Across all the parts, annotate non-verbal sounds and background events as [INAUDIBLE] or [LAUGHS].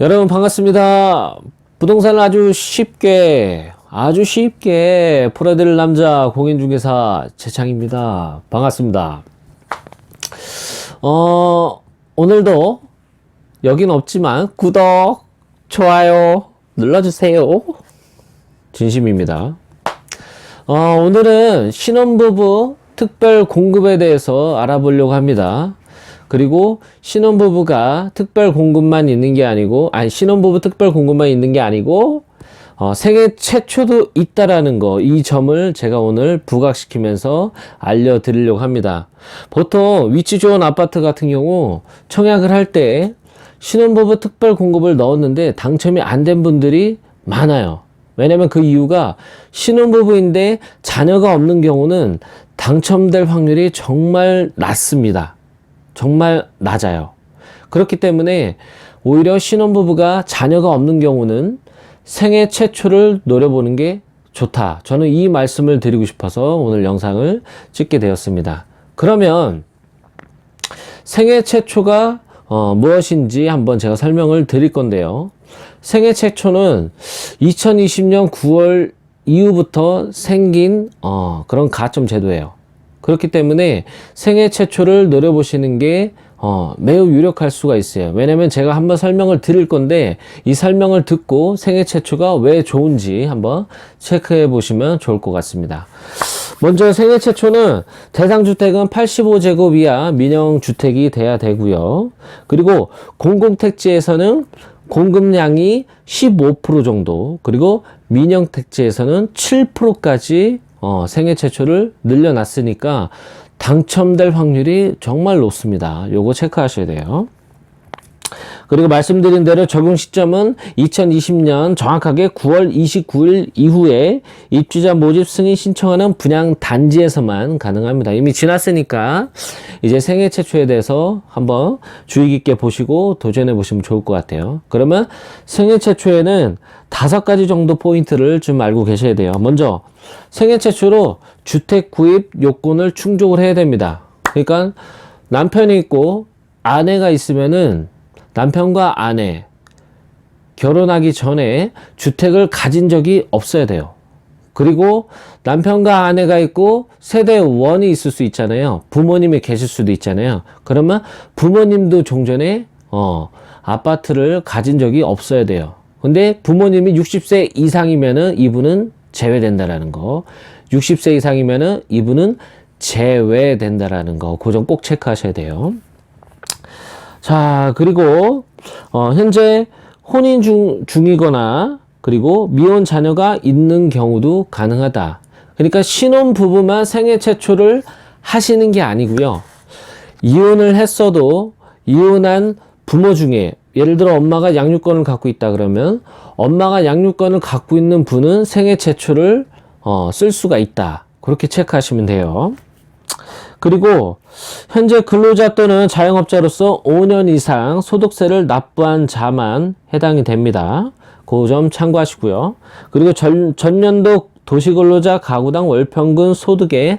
여러분 반갑습니다. 부동산을 아주 쉽게 아주 쉽게 풀어드릴 남자 공인중개사 최창입니다. 반갑습니다. 어 오늘도 여긴 없지만 구독 좋아요 눌러주세요. 진심입니다. 어, 오늘은 신혼부부 특별 공급에 대해서 알아보려고 합니다. 그리고 신혼부부가 특별 공급만 있는 게 아니고, 아니, 신혼부부 특별 공급만 있는 게 아니고, 어, 생애 최초도 있다라는 거, 이 점을 제가 오늘 부각시키면서 알려드리려고 합니다. 보통 위치 좋은 아파트 같은 경우 청약을 할 때 신혼부부 특별 공급을 넣었는데 당첨이 안 된 분들이 많아요. 왜냐면 그 이유가 신혼부부인데 자녀가 없는 경우는 당첨될 확률이 정말 낮습니다. 정말 낮아요. 그렇기 때문에 오히려 신혼부부가 자녀가 없는 경우는 생애 최초를 노려보는 게 좋다. 저는 이 말씀을 드리고 싶어서 오늘 영상을 찍게 되었습니다. 그러면 생애 최초가 어, 무엇인지 한번 제가 설명을 드릴 건데요. 생애 최초는 2020년 9월 이후부터 생긴 어, 그런 가점 제도예요. 그렇기 때문에 생애 최초를 노려보시는 게 어, 매우 유력할 수가 있어요. 왜냐면 제가 한번 설명을 드릴 건데 이 설명을 듣고 생애 최초가 왜 좋은지 한번 체크해 보시면 좋을 것 같습니다. 먼저 생애 최초는 대상주택은 85제곱 이하 민영주택이 돼야 되고요. 그리고 공공택지에서는 공급량이 15% 정도, 그리고 민영택지에서는 7%까지 어, 생애 최초를 늘려놨으니까 당첨될 확률이 정말 높습니다. 요거 체크하셔야 돼요. 그리고 말씀드린 대로 적용 시점은 2020년 정확하게 9월 29일 이후에 입주자 모집 승인 신청하는 분양 단지에서만 가능합니다. 이미 지났으니까 이제 생애 최초에 대해서 한번 주의 깊게 보시고 도전해 보시면 좋을 것 같아요. 그러면 생애 최초에는 다섯 가지 정도 포인트를 좀 알고 계셔야 돼요. 먼저 생애 최초로 주택 구입 요건을 충족을 해야 됩니다. 그러니까 남편이 있고 아내가 있으면은 남편과 아내 결혼하기 전에 주택을 가진 적이 없어야 돼요. 그리고 남편과 아내가 있고 세대 원이 있을 수 있잖아요. 부모님이 계실 수도 있잖아요. 그러면 부모님도 종전에 어, 아파트를 가진 적이 없어야 돼요. 근데 부모님이 60세 이상이면은 이분은 제외된다라는 거. 60세 이상이면은 이분은 제외된다라는 거. 그점꼭 체크하셔야 돼요. 자, 그리고, 어, 현재 혼인 중, 중이거나, 그리고 미혼 자녀가 있는 경우도 가능하다. 그러니까 신혼 부부만 생애 최초를 하시는 게 아니고요. 이혼을 했어도 이혼한 부모 중에 예를 들어 엄마가 양육권을 갖고 있다 그러면 엄마가 양육권을 갖고 있는 분은 생애 최초를 어, 쓸 수가 있다. 그렇게 체크하시면 돼요. 그리고 현재 근로자 또는 자영업자로서 5년 이상 소득세를 납부한 자만 해당이 됩니다. 그 점 참고하시고요. 그리고 전, 전년도 도시근로자 가구당 월평균 소득의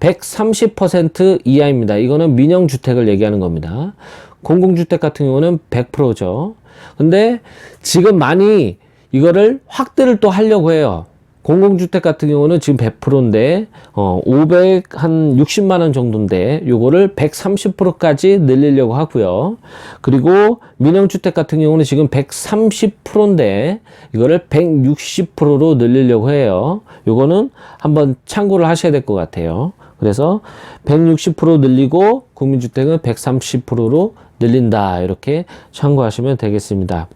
130% 이하입니다. 이거는 민영주택을 얘기하는 겁니다. 공공주택 같은 경우는 100%죠. 근데 지금 많이 이거를 확대를 또 하려고 해요. 공공주택 같은 경우는 지금 100%인데, 어, 500, 한 60만 원 정도인데, 요거를 130%까지 늘리려고 하고요. 그리고 민영주택 같은 경우는 지금 130%인데, 이거를 160%로 늘리려고 해요. 요거는 한번 참고를 하셔야 될 것 같아요. 그래서 160% 늘리고, 국민주택은 130%로 늘린다. 이렇게 참고하시면 되겠습니다.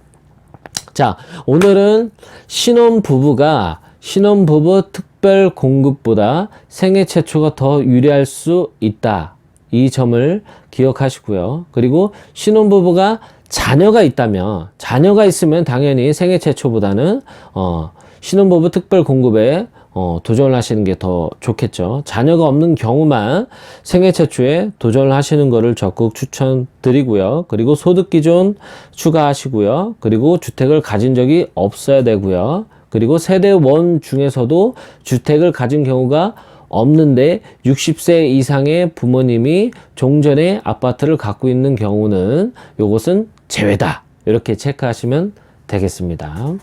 자, 오늘은 신혼 부부가 신혼부부 특별 공급보다 생애 최초가 더 유리할 수 있다. 이 점을 기억하시고요. 그리고 신혼부부가 자녀가 있다면, 자녀가 있으면 당연히 생애 최초보다는, 어, 신혼부부 특별 공급에 어, 도전을 하시는 게 더 좋겠죠. 자녀가 없는 경우만 생애 최초에 도전을 하시는 것을 적극 추천드리고요. 그리고 소득 기준 추가하시고요. 그리고 주택을 가진 적이 없어야 되고요. 그리고 세대 원 중에서도 주택을 가진 경우가 없는데 60세 이상의 부모님이 종전에 아파트를 갖고 있는 경우는 요것은 제외다. 이렇게 체크하시면 되겠습니다.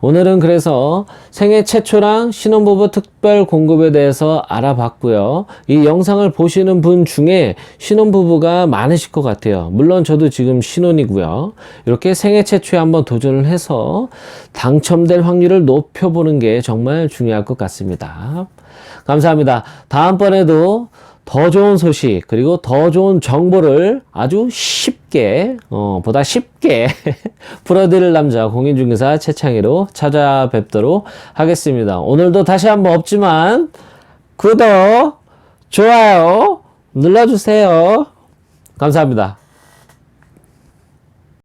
오늘은 그래서 생애 최초랑 신혼부부 특별 공급에 대해서 알아봤고요. 이 영상을 보시는 분 중에 신혼부부가 많으실 것 같아요. 물론 저도 지금 신혼이고요. 이렇게 생애 최초에 한번 도전을 해서 당첨될 확률을 높여보는 게 정말 중요할 것 같습니다. 감사합니다. 다음번에도 더 좋은 소식 그리고 더 좋은 정보를 아주 쉽게 어, 보다 쉽게 [LAUGHS] 풀어드릴 남자 공인중개사 최창희로 찾아뵙도록 하겠습니다. 오늘도 다시 한번 없지만 구독 좋아요 눌러주세요. 감사합니다.